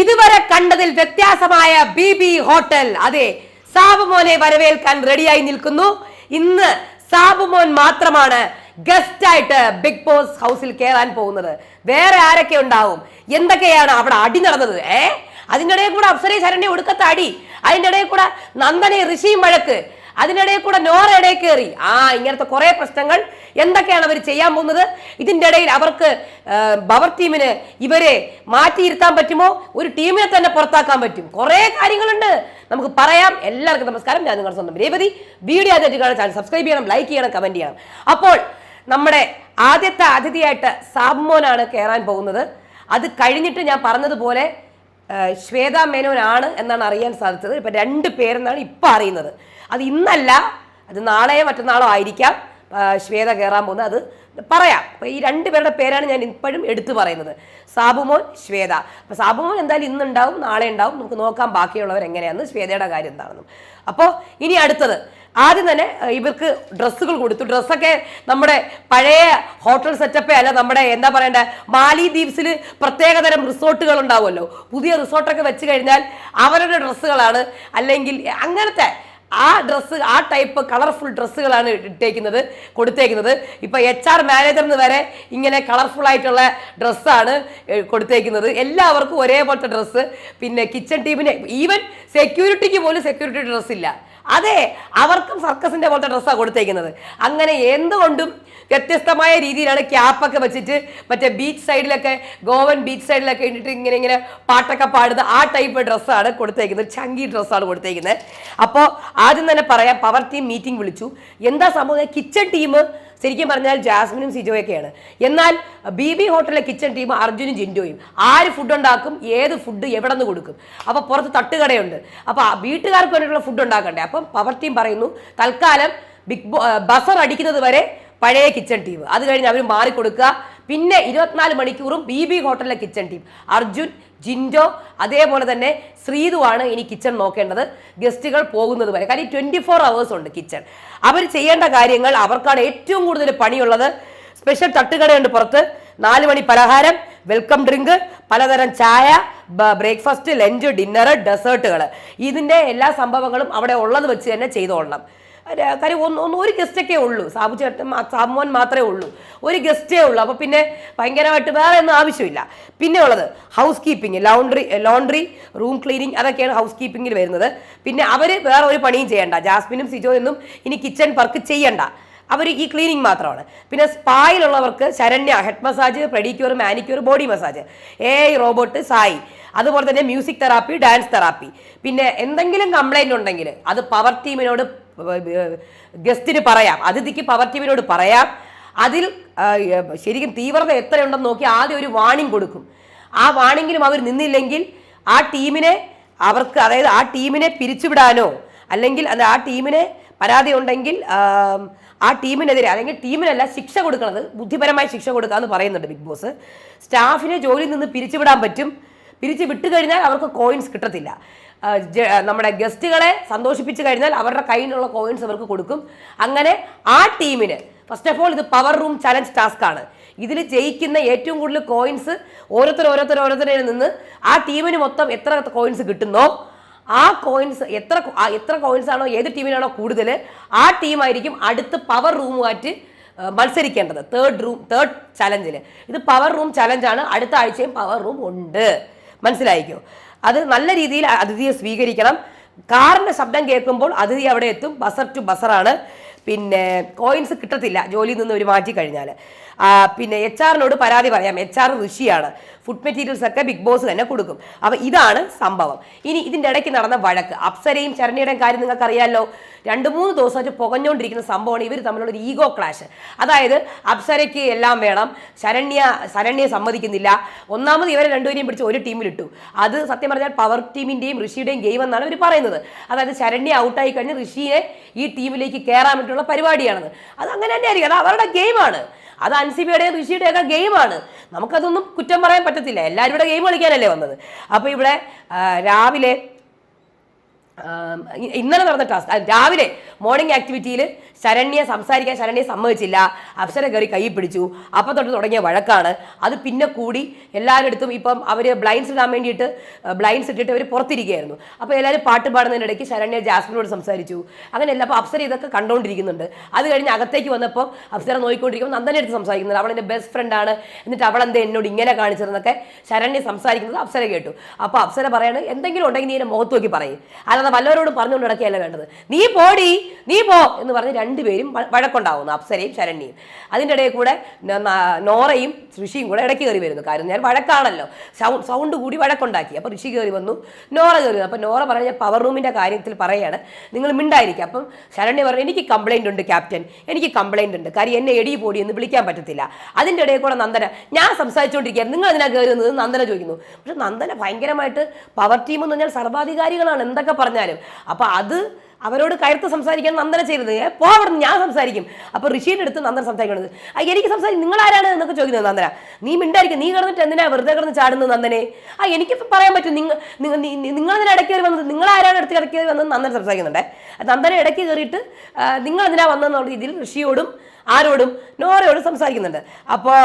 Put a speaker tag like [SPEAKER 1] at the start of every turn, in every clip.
[SPEAKER 1] ഇതുവരെ കണ്ടതിൽ വ്യത്യാസമായ B B hotel. അതെ സാബുമോനെ വരവേൽക്കാൻ റെഡിയായി നിൽക്കുന്നു. ഇന്ന് സാബുമോൻ മാത്രമാണ് ഗസ്റ്റ് ആയിട്ട് ബിഗ് ബോസ് ഹൗസിൽ കയറാൻ പോകുന്നത്. വേറെ ആരൊക്കെ ഉണ്ടാവും? എന്തൊക്കെയാണ് അവിടെ അടി നടന്നത്? ഏ? അതിന്റെ ഇടയിൽ കൂടെ അപ്സരേ ശരണ്യ ഒടുക്കത്തെ അടി. അതിന്റെ ഇടയിൽ കൂടെ നന്ദനെ ഋഷിയും വഴക്ക്. അതിനിടയിൽ കൂടെ നോറ ഇടയിൽ കയറി. ആ ഇങ്ങനത്തെ കുറെ പ്രശ്നങ്ങൾ എന്തൊക്കെയാണ് അവർ ചെയ്യാൻ പോകുന്നത്? ഇതിന്റെ ഇടയിൽ അവർക്ക് ബവർ ടീമിന് ഇവരെ മാറ്റിയിരുത്താൻ പറ്റുമോ? ഒരു ടീമിനെ തന്നെ പുറത്താക്കാൻ പറ്റും. കുറെ കാര്യങ്ങളുണ്ട്. നമുക്ക് പറയാം. എല്ലാവർക്കും നമസ്കാരം. ഞാൻ നിങ്ങളുടെ സ്വന്തം രേവതി. വീഡിയോ ആദ്യമായിട്ട് കാണാൻ ചാനൽ സബ്സ്ക്രൈബ് ചെയ്യണം ലൈക്ക് ചെയ്യണം കമന്റ് ചെയ്യണം. അപ്പോൾ നമ്മുടെ ആദ്യത്തെ അതിഥിയായിട്ട് സാബ്മോനാണ് കയറാൻ പോകുന്നത്. അത് കഴിഞ്ഞിട്ട് ഞാൻ പറഞ്ഞതുപോലെ ശ്വേത മേനോനാണ് എന്നാണ് അറിയാൻ സാധിച്ചത്. ഇപ്പം രണ്ട് പേരെന്നാണ് ഇപ്പം അറിയുന്നത്. അത് ഇന്നല്ല അത് നാളെയോ മറ്റന്നാളോ ആയിരിക്കാം. ശ്വേത കയറാൻ പോകുന്നത്. അത് പറയാം. അപ്പോൾ ഈ രണ്ട് പേരുടെ പേരാണ് ഞാൻ ഇപ്പോഴും എടുത്തു പറയുന്നത്. സാബുമോൻ ശ്വേത. അപ്പോൾ സാബുമോൻ എന്തായാലും ഇന്നുണ്ടാവും നാളെ ഉണ്ടാവും. നമുക്ക് നോക്കാം ബാക്കിയുള്ളവർ എങ്ങനെയാണെന്ന് ശ്വേതയുടെ കാര്യം എന്താണെന്നും. അപ്പോൾ ഇനി അടുത്തത്. ആദ്യം തന്നെ ഇവർക്ക് ഡ്രസ്സുകൾ കൊടുത്തു. ഡ്രസ്സൊക്കെ നമ്മുടെ പഴയ ഹോട്ടൽ സെറ്റപ്പേ അല്ല നമ്മുടെ എന്താ പറയണ്ട മാലി ദ്വീപ്സിൽ പ്രത്യേകതരം റിസോർട്ടുകൾ ഉണ്ടാവുമല്ലോ. പുതിയ റിസോർട്ടൊക്കെ വെച്ച് കഴിഞ്ഞാൽ അവരുടെ ഡ്രസ്സുകളാണ് അല്ലെങ്കിൽ അങ്ങനത്തെ ആ ഡ്രസ്സ് ആ ടൈപ്പ് കളർഫുൾ ഡ്രസ്സുകളാണ് ഇട്ടേക്കുന്നത് കൊടുത്തേക്കുന്നത്. ഇപ്പൊ എച്ച് ആർ മാനേജറിന് വരെ ഇങ്ങനെ കളർഫുൾ ആയിട്ടുള്ള ഡ്രസ്സാണ് കൊടുത്തേക്കുന്നത്. എല്ലാവർക്കും ഒരേപോലത്തെ ഡ്രസ്സ് പിന്നെ കിച്ചൺ ടീമിന് ഈവൻ സെക്യൂരിറ്റിക്ക് പോലും സെക്യൂരിറ്റി ഡ്രസ്സ് ഇല്ല. അതെ അവർക്കും സർക്കസിന്റെ പോലത്തെ ഡ്രസ്സാണ് കൊടുത്തേക്കുന്നത്. അങ്ങനെ എന്തുകൊണ്ടും വ്യത്യസ്തമായ രീതിയിലാണ് ക്യാപ്പൊക്കെ വെച്ചിട്ട് മറ്റേ ബീച്ച് സൈഡിലൊക്കെ ഗോവൻ ബീച്ച് സൈഡിലൊക്കെ ഇട്ടിട്ട് ഇങ്ങനെ ഇങ്ങനെ പാട്ടൊക്കെ പാടുന്ന ആ ടൈപ്പ് ഡ്രസ്സാണ് കൊടുത്തേക്കുന്നത്. ചങ്കി ഡ്രസ്സാണ് കൊടുത്തേക്കുന്നത്. അപ്പോൾ ആദ്യം തന്നെ പറയാം പവർ ടീം മീറ്റിംഗ് വിളിച്ചു. എന്താ സംഭവം? കിച്ചൺ ടീം ശരിക്കും പറഞ്ഞാൽ ജാസ്മിനും സിജോയൊക്കെയാണ്. എന്നാൽ ബി ബി ഹോട്ടലിലെ കിച്ചൺ ടീം അർജുനും ജിൻഡോയും ആര് ഫുഡ് ഉണ്ടാക്കും ഏത് ഫുഡ് എവിടെ നിന്ന് കൊടുക്കും? അപ്പോൾ പുറത്ത് തട്ടുകടയുണ്ട്. അപ്പോൾ വീട്ടുകാർക്ക് വേണ്ടിയിട്ടുള്ള ഫുഡ് ഉണ്ടാക്കണ്ടേ? അപ്പം പവർ ടീം പറയുന്നു തൽക്കാലം ബിഗ് ബസർ അടിക്കുന്നത് വരെ പഴയ കിച്ചൺ ടീം. അത് കഴിഞ്ഞ് അവർ മാറിക്കൊടുക്കുക. പിന്നെ ഇരുപത്തിനാല് മണിക്കൂറും ബി ബി ഹോട്ടലിലെ കിച്ചൺ ടീം. അർജുൻ ജിൻഡോ അതേപോലെ തന്നെ ശ്രീതുവാണ് ഇനി കിച്ചൺ നോക്കേണ്ടത്. ഗസ്റ്റുകൾ പോകുന്നത് വരെ. കാര്യം ട്വന്റി ഫോർ അവേഴ്സ് ഉണ്ട് കിച്ചൺ. അവർ ചെയ്യേണ്ട കാര്യങ്ങൾ അവർക്കാണ് ഏറ്റവും കൂടുതൽ പണിയുള്ളത്. സ്പെഷ്യൽ തട്ടുകടയുണ്ട് പുറത്ത്. നാല് മണി പലഹാരം വെൽക്കം ഡ്രിങ്ക് പലതരം ചായ ബ്രേക്ക്ഫാസ്റ്റ് ലഞ്ച് ഡിന്നർ ഡെസേർട്ടുകൾ ഇതിന്റെ എല്ലാ സംഭവങ്ങളും അവിടെ ഉള്ളത് വെച്ച് തന്നെ ചെയ്തോളണം. കാര്യം ഒന്ന് ഒന്ന് ഒരു ഗസ്റ്റൊക്കെ ഉള്ളൂ. സാബു ചേട്ടൻ സാബുമോൻ മാത്രമേ ഉള്ളൂ. ഒരു ഗസ്റ്റേ ഉള്ളൂ. അപ്പോൾ പിന്നെ ഭയങ്കരമായിട്ട് വേറെ ഒന്നും ആവശ്യമില്ല. പിന്നെ ഉള്ളത് housekeeping laundry laundry room cleaning അതൊക്കെയാണ് ഹൗസ് കീപ്പിങ്ങിൽ വരുന്നത്. പിന്നെ അവർ വേറെ ഒരു പണിയും ചെയ്യണ്ട. ജാസ്മിനും സിജോ എന്നും ഇനി കിച്ചൺ വർക്ക് ചെയ്യണ്ട. അവർ ഈ ക്ലീനിങ് മാത്രമാണ്. പിന്നെ സ്പായിലുള്ളവർക്ക് Saranya head massage pedicure manicure body massage A I robot Sai. അതുപോലെ തന്നെ മ്യൂസിക് തെറാപ്പി ഡാൻസ് തെറാപ്പി പിന്നെ എന്തെങ്കിലും കംപ്ലൈന്റ് ഉണ്ടെങ്കിൽ അത് പവർ ടീമിനോട് ഗസ്റ്റിന് പറയാം. അതിഥിക്ക് പവർ ടീമിനോട് പറയാം. അതിൽ ശരിക്കും തീവ്രത എത്രയുണ്ടെന്ന് നോക്കി ആദ്യം ഒരു വാണിംഗ് കൊടുക്കും. ആ വാണിങ്ങിലും അവർ നിന്നില്ലെങ്കിൽ ആ ടീമിനെ അവർക്ക് അതായത് ആ ടീമിനെ പിരിച്ചുവിടാനോ അല്ലെങ്കിൽ അത് ആ ടീമിനെ പരാതി ഉണ്ടെങ്കിൽ ആ ടീമിനെതിരെ അല്ലെങ്കിൽ ടീമിനല്ല ശിക്ഷ കൊടുക്കുന്നത് ബുദ്ധിപരമായ ശിക്ഷ കൊടുക്കാന്ന് പറയുന്നുണ്ട് ബിഗ് ബോസ്. സ്റ്റാഫിനെ ജോലിയിൽ നിന്ന് പിരിച്ചുവിടാൻ പറ്റും. പിരിച്ച് വിട്ട് കഴിഞ്ഞാൽ അവർക്ക് കോയിൻസ് കിട്ടത്തില്ല. നമ്മുടെ ഗസ്റ്റുകളെ സന്തോഷിപ്പിച്ച് കഴിഞ്ഞാൽ അവരുടെ കയ്യിലുള്ള കോയിൻസ് അവർക്ക് കൊടുക്കും. അങ്ങനെ ആ ടീമിന് ഫസ്റ്റ് ഓഫ് ഓൾ ഇത് പവർ റൂം ചലഞ്ച് ടാസ്ക് ആണ്. ഇതിൽ ജയിക്കുന്ന ഏറ്റവും കൂടുതൽ കോയിൻസ് ഓരോരുത്തർ ഓരോരുത്തർ ഓരോരുത്തരിൽ നിന്ന് ആ ടീമിന് മൊത്തം എത്ര കോയിൻസ് കിട്ടുന്നോ ആ കോയിൻസ് എത്ര എത്ര കോയിൻസ് ആണോ ഏത് ടീമിനാണോ കൂടുതൽ ആ ടീമായിരിക്കും അടുത്ത പവർ റൂമുമായിട്ട് മത്സരിക്കേണ്ടത്. തേർഡ് റൂം തേർഡ് ചലഞ്ചിൽ ഇത് പവർ റൂം ചലഞ്ചാണ് അടുത്ത ആഴ്ചയും പവർ റൂം ഉണ്ട്. മനസ്സിലായിക്കോ? അത് നല്ല രീതിയിൽ അതിഥിയെ സ്വീകരിക്കണം. കാറിന്റെ ശബ്ദം കേൾക്കുമ്പോൾ അതിഥി അവിടെ എത്തും. ബസർ ടു ബസറാണ്. പിന്നെ കോയിൻസ് കിട്ടത്തില്ല ജോലിയിൽ നിന്ന് ഒരു മാറ്റി കഴിഞ്ഞാൽ പിന്നെ എച്ച് ആറിനോട് പരാതി പറയാം. എച്ച് ആർ ഋഷിയാണ്. ഫുഡ് മെറ്റീരിയൽസ് ഒക്കെ ബിഗ് ബോസ് തന്നെ കൊടുക്കും. അപ്പോൾ ഇതാണ് സംഭവം. ഇനി ഇതിന്റെ ഇടയ്ക്ക് നടന്ന വഴക്ക്. അപ്സരയും ചരണിയുടെയും കാര്യം നിങ്ങൾക്ക് അറിയാമല്ലോ രണ്ട് മൂന്ന് ദിവസമായിട്ട് പുകഞ്ഞുകൊണ്ടിരിക്കുന്ന സംഭവമാണ് ഇവർ തമ്മിലുള്ള ഒരു ഈഗോ ക്ലാഷ് അതായത് അപ്സരയ്ക്ക് എല്ലാം വേണം. ശരണ്യ ശരണ്യെ സമ്മതിക്കുന്നില്ല. ഒന്നാമത് ഇവരെ രണ്ടുപേരെയും പിടിച്ച് ഒരു ടീമിലിട്ടു. അത് സത്യം പറഞ്ഞാൽ പവർ ടീമിന്റെയും ഋഷിയുടെയും ഗെയിം എന്നാണ് ഇവർ പറയുന്നത്. അതായത് ശരണ്യ ഔട്ടായി കഴിഞ്ഞ് ഋഷിയെ ഈ ടീമിലേക്ക് കയറാൻ വേണ്ടിയുള്ള പരിപാടിയാണത്. അത് അങ്ങനെ തന്നെ ആയിരിക്കും അത് അവരുടെ ഗെയിമാണ്. അത് അൻസിബിയുടെയും ഋഷിയുടെയൊക്കെ ഗെയിമാണ്. നമുക്കതൊന്നും കുറ്റം പറയാൻ പറ്റത്തില്ല. എല്ലാവരും ഇവിടെ ഗെയിം കളിക്കാനല്ലേ വന്നത്. അപ്പോൾ ഇവിടെ രാവിലെ ഇന്നലെ നടന്ന ടാസ്ക് രാവിലെ മോർണിംഗ് ആക്ടിവിറ്റിയിൽ ശരണ്യ സംസാരിക്കാൻ ശരണ്യ സമ്മതിച്ചില്ല. അപ്സര കയറി കൈ പിടിച്ചു. അപ്പം തൊട്ട് തുടങ്ങിയ വഴക്കാണ്. അത് പിന്നെ കൂടി എല്ലാവരുടെ ഇപ്പം അവർ ബ്ലൈൻഡ്സ് ഇടാൻ വേണ്ടിയിട്ട് ബ്ലൈൻഡ്സ് ഇട്ടിട്ട് അവർ പുറത്തിരിക്കുകയായിരുന്നു. അപ്പോൾ എല്ലാവരും പാട്ട് പാടുന്നതിനിടയ്ക്ക് ശരണ്യ ജാസ്മിനോട് സംസാരിച്ചു. അങ്ങനെയല്ല അപ്പോൾ അപ്സര ഇതൊക്കെ കണ്ടുകൊണ്ടിരിക്കുന്നുണ്ട് അത് കഴിഞ്ഞ് അകത്തേക്ക് വന്നപ്പോൾ അപ്സര നോക്കിക്കൊണ്ടിരിക്കുമ്പോൾ നന്ദനെ എടുത്ത് സംസാരിക്കുന്നത് അവൾ എന്റെ ബെസ്റ്റ് ഫ്രണ്ടാണ് എന്നിട്ട് അവൾ എന്താ എന്നോട് ഇങ്ങനെ കാണിച്ചതെന്നൊക്കെ ശരണ്യ സംസാരിക്കുന്നത് അപ്സര കേട്ടു. അപ്പോൾ അപ്സര പറയാണ് എന്തെങ്കിലും ഉണ്ടെങ്കിൽ നീ എന്റെ മുഖത്ത് നോക്കി പറയും. അല്ലാതെ വല്ലവരോടും പറഞ്ഞുകൊണ്ട് നടക്കുകയല്ല വേണ്ടത്. നീ പോടി. നീ പോ എന്ന് പറഞ്ഞ് രണ്ടുപേരും വഴക്കുണ്ടാവുന്നു അപ്സരയും ശരണ്യയും. അതിന്റെ ഇടയിൽ കൂടെ നോറയും ഋഷിയും കൂടെ ഇടയ്ക്ക് കയറി വരുന്നു. കാര്യം ഞാൻ വഴക്കാണല്ലോ. സൗണ്ട് സൗണ്ട് കൂടി വഴക്കുണ്ടാക്കി. അപ്പോൾ ഋഷി കയറി വന്നു. നോറ കയറി വന്നു. അപ്പോൾ നോറ പറഞ്ഞ പവർ റൂമിന്റെ കാര്യത്തിൽ പറയുകയാണ് നിങ്ങൾ മിണ്ടായിരിക്കും. അപ്പം ശരണ്യ പറഞ്ഞു എനിക്ക് കംപ്ലൈന്റ് ഉണ്ട് ക്യാപ്റ്റൻ എനിക്ക് കംപ്ലൈന്റ് ഉണ്ട്. കാര്യം എന്നെ എടി പോടി എന്ന് വിളിക്കാൻ പറ്റത്തില്ല. അതിന്റെ ഇടയിൽ കൂടെ നന്ദന ഞാൻ സംസാരിച്ചുകൊണ്ടിരിക്കുകയാണ് നിങ്ങൾ അതിനാ കയറി വന്നത്? നന്ദന ചോദിക്കുന്നു. പക്ഷെ നന്ദന ഭയങ്കരമായിട്ട് പവർ ടീം എന്ന് പറഞ്ഞാൽ സർവാധികാരികളാണ്. എന്തൊക്കെ പറഞ്ഞാലും. അപ്പോൾ അത് അവരോട് കയർത്ത് സംസാരിക്കാൻ നന്ദന ചെയ്തത്. ഏ, പോ അവിടെ ഞാൻ സംസാരിക്കും. അപ്പോൾ ഋഷിയുടെ അടുത്ത് നന്ദന സംസാരിക്കുന്നത് എനിക്ക് സംസാരിക്കും നിങ്ങൾ ആരാണ്? എന്നൊക്കെ ചോദിക്കുന്നത് നന്ദന. നീ മിണ്ടായിരിക്കും. നീ കിടന്നിട്ട് എന്തിനാ വെറുതെ കിടന്ന് ചാടുന്നത് നന്ദനെ? ആ എനിക്ക് പറയാൻ പറ്റും. നിങ്ങൾ നിങ്ങൾ അതിന് ഇടയ്ക്ക് കയറി വന്നത്? നിങ്ങൾ ആരാണ് ഇടയ്ക്ക് ഇടയ്ക്ക് കയറി വന്നത് നന്ദനെ സംസാരിക്കുന്നുണ്ടേ. നന്ദനെ ഇടയ്ക്ക് കയറിയിട്ട് നിങ്ങൾ എന്തിനാ വന്നതെന്നുള്ള രീതിയിൽ ഋഷിയോടും ആരോടും നോറയോടും സംസാരിക്കുന്നുണ്ട്. അപ്പോൾ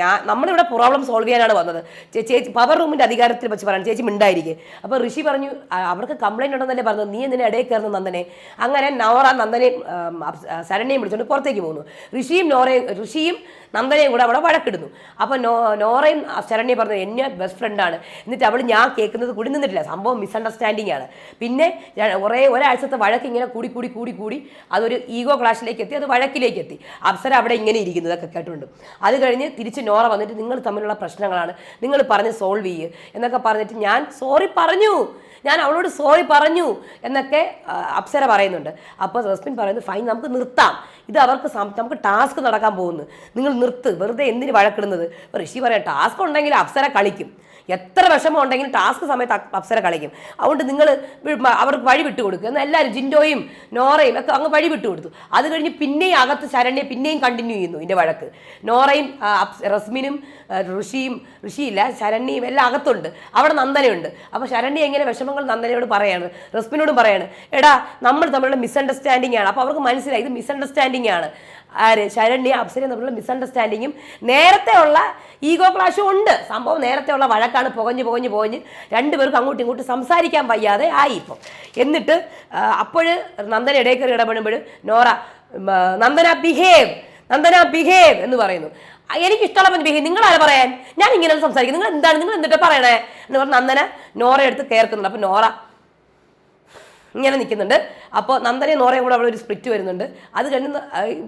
[SPEAKER 1] ഞാൻ നമ്മളിവിടെ പ്രോബ്ലം സോൾവ് ചെയ്യാനാണ് വന്നത്. ചേച്ചി പവർ റൂമിന്റെ അധികാരത്തിൽ വെച്ച് പറയാൻ ചേച്ചി മിണ്ടായിരിക്കും. അപ്പോൾ ഋഷി പറഞ്ഞു "ആ, അവർക്ക് കംപ്ലൈന്റ് ഉണ്ടെന്നല്ലേ പറഞ്ഞു നീ എന്തിനാ ഇടയിൽ കയറുന്നു നന്ദനെ? അങ്ങനെ നോറ നന്ദനെയും ശരണ്യയും വിളിച്ചുകൊണ്ട് പുറത്തേക്ക് പോകുന്നു. ഋഷിയും നോറയും ഋഷിയും നന്ദനയും കൂടെ അവിടെ വഴക്കിടുന്നു. അപ്പോൾ നോ നോറയും ശരണ്യ പറഞ്ഞു എന്നെ ബെസ്റ്റ് ഫ്രണ്ടാണ് എന്നിട്ട് അവൾ ഞാൻ കേൾക്കുന്നത് കൂടി നിന്നിട്ടില്ല. സംഭവം മിസ്അണ്ടർസ്റ്റാൻഡിങ് ആണ്. പിന്നെ കുറേ ഒരാഴ്ചത്തെ വഴക്ക് ഇങ്ങനെ കൂടി കൂടി കൂടി കൂടി അതൊരു ഈഗോ ക്ലാഷിലേക്ക് എത്തി അത് വഴക്കിലേക്ക് എത്തി. അപ്സര അവിടെ ഇങ്ങനെ ഇരിക്കുന്നതൊക്കെ കേട്ടിട്ടുണ്ട്. അത് കഴിഞ്ഞ് തിരിച്ച് നോറ വന്നിട്ട് നിങ്ങൾ തമ്മിലുള്ള പ്രശ്നങ്ങളാണ്. നിങ്ങൾ പറഞ്ഞ് സോൾവ് ചെയ്യ് എന്നൊക്കെ പറഞ്ഞിട്ട് ഞാൻ സോറി പറഞ്ഞു. ഞാൻ അവളോട് സോറി പറഞ്ഞു എന്നൊക്കെ അപ്സര പറയുന്നുണ്ട്. അപ്പോൾ റസ്മിൻ പറയുന്നത് ഫൈൻ നമുക്ക് നിർത്താം. ഇത് അവർക്ക് നമുക്ക് ടാസ്ക് നടക്കാൻ പോകുന്നു. നിങ്ങൾ നിർത്ത്. വെറുതെ എന്തിന് വഴക്കിടുന്നത്? ഋഷി പറയാം ടാസ്ക് ഉണ്ടെങ്കിൽ അപ്സര കളിക്കും. എത്ര വിഷമം ഉണ്ടെങ്കിലും ടാസ്ക് സമയത്ത് അപ്സര കളിക്കും. അതുകൊണ്ട് നിങ്ങൾ അവർക്ക് വഴി വിട്ടു കൊടുക്കുക. എന്നാൽ എല്ലാവരും ജിൻഡോയും നോറയും ഒക്കെ അങ്ങ് വഴി വിട്ടു കൊടുത്തു. അത് കഴിഞ്ഞ് പിന്നെയും അകത്ത് ശരണ്യെ പിന്നെയും കണ്ടിന്യൂ ചെയ്യുന്നു ഇതിന്റെ വഴക്ക്. നോറയും റസ്മിനും ഋഷിയും ഋഷിയില്ല ശരണ്യയും എല്ലാം അകത്തുണ്ട്. അവിടെ നന്ദനയുണ്ട്. അപ്പോൾ ശരണ്യ എങ്ങനെ വിഷമങ്ങൾ നന്ദനയോട് പറയാണ്? റസ്മിനോടും പറയാണ് എടാ നമ്മൾ തമ്മിലുള്ള മിസ്അണ്ടർസ്റ്റാൻഡിംഗ് ആണ്. അപ്പോൾ അവർക്ക് മനസ്സിലായി ഇത് മിസ്അണ്ടർസ്റ്റാൻഡിംഗ് ആണ്. ആര്? ശരണ്യ അപ്സരയും തമ്മിലുള്ള മിസ്അണ്ടർസ്റ്റാൻഡിങ്ങും നേരത്തെ ഉള്ള ഈഗോ ക്ലാഷും ഉണ്ട്. സംഭവം നേരത്തെ ഉള്ള വഴക്കാണ് പുകഞ്ഞ് പുകഞ്ഞ് പോകഞ്ഞ് രണ്ടുപേർക്കും അങ്ങോട്ടും ഇങ്ങോട്ടും സംസാരിക്കാൻ വയ്യാതെ ആയി ഇപ്പം എന്നിട്ട് അപ്പോൾ നന്ദന ഇടയിൽ ഇടപെടുമ്പോൾ Nora Nandana behave Nandana behave എന്ന് പറയുന്നു. എനിക്ക് ഇഷ്ടമുള്ള ബിഹേവ് നിങ്ങൾ ആരെ പറയാൻ? ഞാൻ ഇങ്ങനെ സംസാരിക്കും. നിങ്ങൾ എന്താണ്? നിങ്ങൾ എന്നിട്ട് പറയണേ? എന്ന് പറഞ്ഞ് നന്ദന നോറ എടുത്ത് കേൾക്കുന്നുണ്ട് അപ്പോൾ നോറ ഇങ്ങനെ നിൽക്കുന്നുണ്ട്. അപ്പോൾ നന്ദനയും നോറയും കൂടെ അവിടെ ഒരു സ്പ്ലിറ്റ് വരുന്നുണ്ട്. അത് കഴിഞ്ഞ്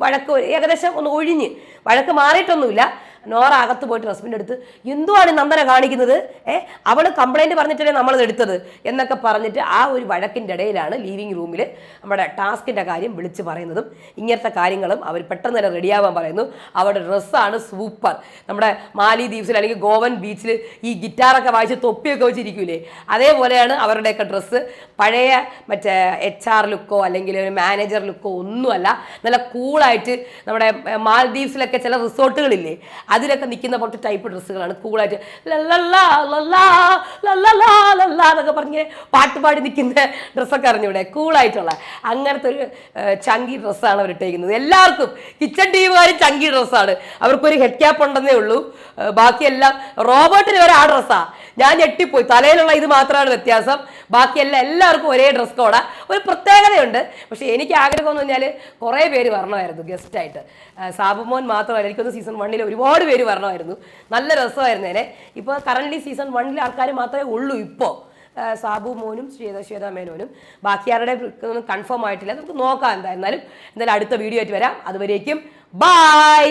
[SPEAKER 1] വഴക്ക് ഏകദേശം ഒന്ന് ഒഴിഞ്ഞ്. വഴക്ക് മാറിയിട്ടൊന്നുമില്ല. നോറ അകത്ത് പോയിട്ട് റസ്മിന്റെ അടുത്ത് എന്തുവാണ് നന്ദന കാണിക്കുന്നത്? ഏ അവൾ കംപ്ലൈന്റ് പറഞ്ഞിട്ടല്ലേ നമ്മളത് എടുത്തത്? എന്നൊക്കെ പറഞ്ഞിട്ട് ആ ഒരു വഴക്കിന്റെ ഇടയിലാണ് ലീവിങ് റൂമിൽ നമ്മുടെ ടാസ്കിന്റെ കാര്യം വിളിച്ച് പറയുന്നതും ഇങ്ങനത്തെ കാര്യങ്ങളും അവർ പെട്ടെന്ന് തന്നെ റെഡിയാവാൻ പറയുന്നു. അവരുടെ ഡ്രസ്സാണ് സൂപ്പർ നമ്മുടെ മാലി ദ്വീപ്സിൽ അല്ലെങ്കിൽ ഗോവൻ ബീച്ചിൽ ഈ ഗിറ്റാറൊക്കെ വായിച്ച് തൊപ്പിയൊക്കെ വെച്ചിരിക്കൂലേ? അതേപോലെയാണ് അവരുടെയൊക്കെ ഡ്രസ്സ് പഴയ മറ്റേ എച്ച് ആർ ലുക്കോ അല്ലെങ്കിൽ ഒരു മാനേജർ ലുക്കോ ഒന്നുമല്ല. നല്ല കൂളായിട്ട് നമ്മുടെ മാൽദ്വീപ്സിലൊക്കെ ചില റിസോർട്ടുകളില്ലേ അതിലൊക്കെ നിൽക്കുന്ന പോലത്തെ ടൈപ്പ് ഡ്രസ്സുകളാണ് കൂളായിട്ട് പറഞ്ഞ് പാട്ടുപാടി നിൽക്കുന്ന ഡ്രസ്സൊക്കെ അറിഞ്ഞൂടെ? കൂളായിട്ടുള്ള അങ്ങനത്തെ ഒരു ചങ്കി ഡ്രസ്സാണ് അവർ ഇട്ടേക്കുന്നത്. എല്ലാവർക്കും കിച്ചൺ ടീമുകാരും ചങ്കി ഡ്രസ്സാണ് അവർക്കൊരു ഹെഡ് ക്യാപ്പ് ഉണ്ടെന്നേ ഉള്ളൂ. ബാക്കിയെല്ലാം റോബോട്ടിന് വരെ ആ ഡ്രസ്സാണ് ഞാൻ ഞെട്ടിപ്പോയി. തലയിലുള്ള ഇത് മാത്രമാണ് വ്യത്യാസം. ബാക്കിയെല്ലാം എല്ലാവർക്കും ഒരേ ഡ്രസ് കോഡാ ഒരു പ്രത്യേകതയുണ്ട്. പക്ഷേ എനിക്ക് ആഗ്രഹം എന്ന് പറഞ്ഞാൽ കുറേ പേര് വരണമായിരുന്നു ഗസ്റ്റായിട്ട് സാബുമോൻ മാത്രമല്ല എനിക്കൊന്ന് സീസൺ വണ്ണിൽ ഒരുപാട് പേര് വരണമായിരുന്നു. നല്ല രസമായിരുന്നേനെ ഇപ്പോൾ കറന്റ് സീസൺ വണ്ണിൽ ആൾക്കാർ മാത്രമേ ഉള്ളൂ ഇപ്പോൾ സാബു മോനും ശ്വേത ശ്വേത മേനോനും ബാക്കി ആരുടെ കൺഫേം ആയിട്ടില്ല. നമുക്ക് നോക്കാം എന്തായിരുന്നാലും എന്തായാലും അടുത്ത വീഡിയോ ആയിട്ട് വരാം. അതുവരേക്കും ബായ്